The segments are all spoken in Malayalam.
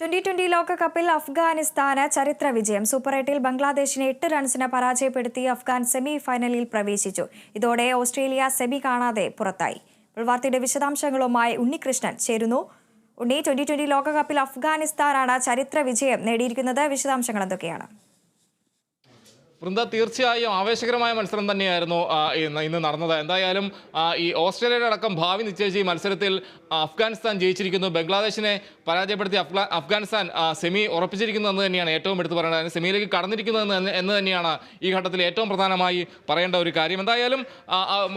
ട്വന്റി ട്വന്റി ലോകകപ്പിൽ അഫ്ഗാനിസ്ഥാന് ചരിത്ര വിജയം. സൂപ്പർ എട്ടിൽ ബംഗ്ലാദേശിനെ എട്ട് റൺസിന് പരാജയപ്പെടുത്തി അഫ്ഗാൻ സെമി ഫൈനലിൽ പ്രവേശിച്ചു. ഇതോടെ ഓസ്ട്രേലിയ സെമി കാണാതെ പുറത്തായി. വാർത്തയുടെ വിശദാംശങ്ങളുമായി ഉണ്ണികൃഷ്ണൻ ചേരുന്നു. ഉണ്ണി ട്വന്റി ട്വന്റി ലോകകപ്പിൽ അഫ്ഗാനിസ്ഥാനാണ് ചരിത്ര വിജയം നേടിയിരിക്കുന്നത്. വിശദാംശങ്ങൾ എന്തൊക്കെയാണ്? വൃന്ദ തീർച്ചയായും ആവേശകരമായ മത്സരം തന്നെയായിരുന്നു ഇന്ന് ഇന്ന് നടന്നത്. എന്തായാലും ഈ ഓസ്ട്രേലിയയുടെ അടക്കം ഭാവി നിശ്ചയിച്ച ഈ മത്സരത്തിൽ അഫ്ഗാനിസ്ഥാൻ ജയിച്ചിരിക്കുന്നു. ബംഗ്ലാദേശിനെ പരാജയപ്പെടുത്തി അഫ്ഗാ അഫ്ഗാനിസ്ഥാൻ സെമി ഉറപ്പിച്ചിരിക്കുന്നു എന്ന് തന്നെയാണ് ഏറ്റവും എടുത്തു പറയേണ്ടത്. അതിന് സെമിയിലേക്ക് കടന്നിരിക്കുന്നു എന്ന് എന്ന് തന്നെയാണ് ഈ ഘട്ടത്തിൽ ഏറ്റവും പ്രധാനമായി പറയേണ്ട ഒരു കാര്യം. എന്തായാലും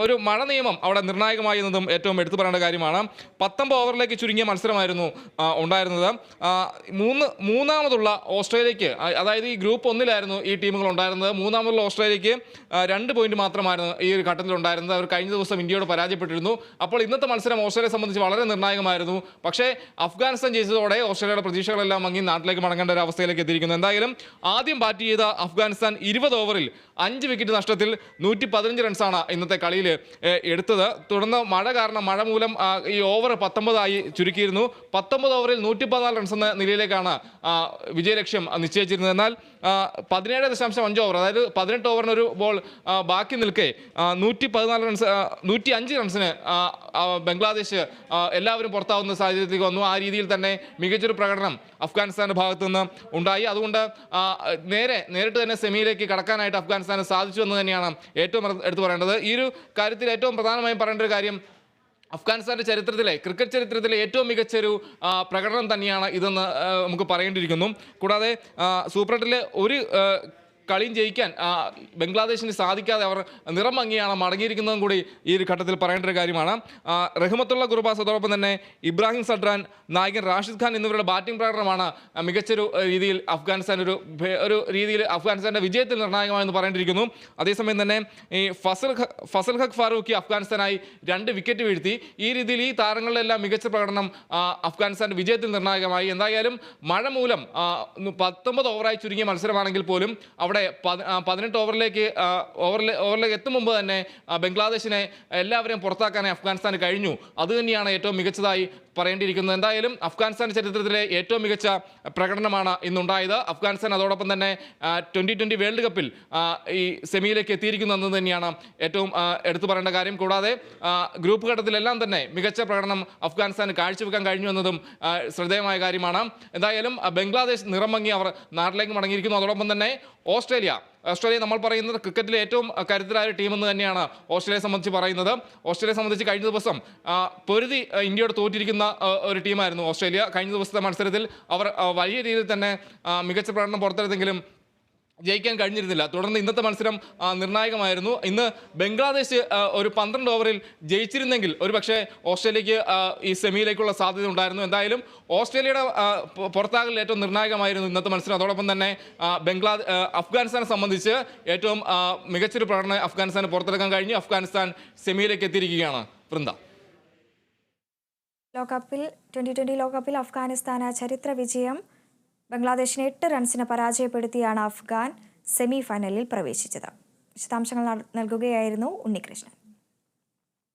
ഒരു മഴ നിയമം അവിടെ നിർണായകമായി എന്നതും ഏറ്റവും എടുത്തു പറയേണ്ട കാര്യമാണ്. പത്തൊമ്പത് ഓവറിലേക്ക് ചുരുങ്ങിയ മത്സരമായിരുന്നു ഉണ്ടായിരുന്നത്. മൂന്ന് മൂന്നാമതുള്ള ഓസ്ട്രേലിയക്ക് അതായത് ഈ ഗ്രൂപ്പ് ഒന്നിലായിരുന്നു ഈ ടീമുകൾ ഉണ്ടായിരുന്നത്. മൂന്നാമതുള്ള ഓസ്ട്രേലിയക്ക് രണ്ട് പോയിന്റ് മാത്രമായിരുന്നു ഈ ഒരു ഘട്ടത്തിൽ ഉണ്ടായിരുന്നത് അവർ കഴിഞ്ഞ ദിവസം ഇന്ത്യയോട് പരാജയപ്പെട്ടിരുന്നു. അപ്പോൾ ഇന്നത്തെ മത്സരം ഓസ്ട്രേലിയയെ സംബന്ധിച്ച് വളരെ നിർണായകമായിരുന്നു. പക്ഷേ അഫ്ഗാനിസ്ഥാൻ ജയിച്ചതോടെ ഓസ്ട്രേലിയയുടെ പ്രതീക്ഷകളെല്ലാം മങ്ങി നാട്ടിലേക്ക് മടങ്ങേണ്ട ഒരു അവസ്ഥയിലേക്ക് എത്തിയിരിക്കുന്നു. എന്തായാലും ആദ്യം ബാറ്റ് ചെയ്ത അഫ്ഗാനിസ്ഥാൻ ഇരുപത് ഓവറിൽ അഞ്ച് വിക്കറ്റ് നഷ്ടത്തിൽ നൂറ്റി പതിനഞ്ച് റൺസാണ് ഇന്നത്തെ കളിയിൽ എടുത്തത്. തുടർന്ന് മഴ കാരണം മഴ മൂലം ഈ ഓവർ പത്തൊമ്പതായി ചുരുക്കിയിരുന്നു. പത്തൊമ്പത് ഓവറിൽ നൂറ്റി പതിനാല് റൺസ് എന്ന നിലയിലേക്കാണ് വിജയലക്ഷ്യം നിശ്ചയിച്ചിരുന്നത്. എന്നാൽ പതിനേഴ് ദശാംശം അഞ്ച് ഓവർ അതായത് പതിനെട്ട് ഓവറിന് ഒരു ബോൾ ബാക്കി നിൽക്കെ നൂറ്റി പതിനാല് റൺസ് നൂറ്റി അഞ്ച് റൺസിന് ബംഗ്ലാദേശ് എല്ലാവരും പുറത്താവുന്ന സാഹചര്യത്തിലേക്ക് വന്നു. ആ രീതിയിൽ തന്നെ മികച്ചൊരു പ്രകടനം അഫ്ഗാനിസ്ഥാന്റെ ഭാഗത്തു നിന്ന് ഉണ്ടായി. അതുകൊണ്ട് നേരെ നേരിട്ട് തന്നെ സെമിയിലേക്ക് കടക്കാനായിട്ട് അഫ്ഗാനിസ്ഥാന് സാധിച്ചു എന്ന് തന്നെയാണ് ഏറ്റവും എടുത്തു പറയേണ്ടത്. ഈ ഒരു കാര്യത്തിൽ ഏറ്റവും പ്രധാനമായും പറയേണ്ട ഒരു കാര്യം അഫ്ഗാനിസ്ഥാന്റെ ചരിത്രത്തിലെ ക്രിക്കറ്റ് ചരിത്രത്തിലെ ഏറ്റവും മികച്ചൊരു പ്രകടനം തന്നെയാണ് ഇതെന്ന് നമുക്ക് പറയേണ്ടിയിരിക്കുന്നു. കൂടാതെ സൂപ്രട്ടിലെ ഒരു കളിയും ജയിക്കാൻ ബംഗ്ലാദേശിന് സാധിക്കാതെ അവർ നിറം ഭംഗിയാണ് മടങ്ങിയിരിക്കുന്നതും കൂടി ഈ ഒരു ഘട്ടത്തിൽ പറയേണ്ട ഒരു കാര്യമാണ്. റഹ്മത്തുള്ള ഗുർബാസ് അതോടൊപ്പം തന്നെ ഇബ്രാഹിം സഡ്രാൻ നായകൻ റാഷിദ് ഖാൻ എന്നിവരുടെ ബാറ്റിംഗ് പ്രകടനമാണ് മികച്ചൊരു രീതിയിൽ അഫ്ഗാനിസ്ഥാൻ ഒരു ഒരു രീതിയിൽ അഫ്ഗാനിസ്ഥാന്റെ വിജയത്തിൽ നിർണായകമായെന്ന് പറയേണ്ടിയിരിക്കുന്നു. അതേസമയം തന്നെ ഈ ഫസൽ ഫസൽ ഹഖ് ഫാറൂഖി അഫ്ഗാനിസ്ഥാനായി രണ്ട് വിക്കറ്റ് വീഴ്ത്തി. ഈ രീതിയിൽ ഈ താരങ്ങളിലെല്ലാം മികച്ച പ്രകടനം അഫ്ഗാനിസ്ഥാന്റെ വിജയത്തിൽ നിർണായകമായി. എന്തായാലും മഴ മൂലം പത്തൊമ്പത് ഓവറായി ചുരുങ്ങിയ മത്സരമാണെങ്കിൽ പോലും അവിടെ ആ, പതിനെട്ട് ഓവറിലേക്ക് ഓവറിൽ ഓവറിലേക്ക് എത്തും മുമ്പ് തന്നെ ബംഗ്ലാദേശിനെ എല്ലാവരെയും പുറത്താക്കാൻ അഫ്ഗാനിസ്ഥാന് കഴിഞ്ഞു. അതുതന്നെയാണ് ഏറ്റവും മികച്ചതായി പറയേണ്ടിയിരിക്കുന്നത്. എന്തായാലും അഫ്ഗാനിസ്ഥാൻ ചരിത്രത്തിലെ ഏറ്റവും മികച്ച പ്രകടനമാണ് ഇന്നുണ്ടായത്. അഫ്ഗാനിസ്ഥാൻ അതോടൊപ്പം തന്നെ ട്വന്റി ട്വന്റി വേൾഡ് കപ്പിൽ ഈ സെമിയിലേക്ക് എത്തിയിരിക്കുന്നു എന്നത് തന്നെയാണ് ഏറ്റവും എടുത്തു പറയേണ്ട കാര്യം. കൂടാതെ ഗ്രൂപ്പ് ഘട്ടത്തിലെല്ലാം തന്നെ മികച്ച പ്രകടനം അഫ്ഗാനിസ്ഥാന് കാഴ്ചവെക്കാൻ കഴിഞ്ഞു എന്നതും ശ്രദ്ധേയമായ കാര്യമാണ്. എന്തായാലും ബംഗ്ലാദേശ് നിറം അവർ നാട്ടിലേക്ക് മടങ്ങിയിരിക്കുന്നു. അതോടൊപ്പം തന്നെ ഓസ്ട്രേലിയ. ഓസ്ട്രേലിയ നമ്മൾ പറയുന്നത് ക്രിക്കറ്റിലെ ഏറ്റവും കരുത്തരായ ടീമെന്ന് തന്നെയാണ് ഓസ്ട്രേലിയയെ സംബന്ധിച്ച് പറയുന്നത്. ഓസ്ട്രേലിയയെ സംബന്ധിച്ച് കഴിഞ്ഞ ദിവസം പൊരുതി ഇന്ത്യയോട് തോറ്റിരിക്കുന്ന ഒരു ടീമായിരുന്നു ഓസ്ട്രേലിയ. കഴിഞ്ഞ ദിവസത്തെ മത്സരത്തിൽ അവർ വലിയ രീതിയിൽ തന്നെ മികച്ച പ്രകടനം പുറത്തെടുത്തെങ്കിലും ജയിക്കാൻ കഴിഞ്ഞിരുന്നില്ല. തുടർന്ന് ഇന്നത്തെ മത്സരം നിർണായകമായിരുന്നു. ഇന്ന് ബംഗ്ലാദേശ് ഒരു പന്ത്രണ്ട് ഓവറിൽ ജയിച്ചിരുന്നെങ്കിൽ ഒരുപക്ഷെ ഓസ്ട്രേലിയക്ക് ഈ സെമിയിലേക്കുള്ള സാധ്യത ഉണ്ടായിരുന്നു. എന്തായാലും ഓസ്ട്രേലിയയുടെ പുറത്താകൽ ഏറ്റവും നിർണായകമായിരുന്നു ഇന്നത്തെ മത്സരം. അതോടൊപ്പം തന്നെ ബംഗ്ലാദേശ് ബംഗ്ലാ അഫ്ഗാനിസ്ഥാനെ സംബന്ധിച്ച് ഏറ്റവും മികച്ചൊരു പ്രകടനം അഫ്ഗാനിസ്ഥാന് പുറത്തെടുക്കാൻ കഴിഞ്ഞു. അഫ്ഗാനിസ്ഥാൻ സെമിയിലേക്ക് എത്തിയിരിക്കുകയാണ്. വൃന്ദ. ലോകകപ്പിൽ ട്വന്റി ട്വന്റി ലോകകപ്പിൽ അഫ്ഗാനിസ്ഥാന് ചരിത്ര വിജയം ബംഗ്ലാദേശിനെ എട്ട് റൺസിന് പരാജയപ്പെടുത്തിയാണ് അഫ്ഗാൻ സെമി ഫൈനലിൽ പ്രവേശിച്ചത്. വിശദാംശങ്ങൾ നൽ- നൽകുകയായിരുന്നു ഉണ്ണികൃഷ്ണൻ.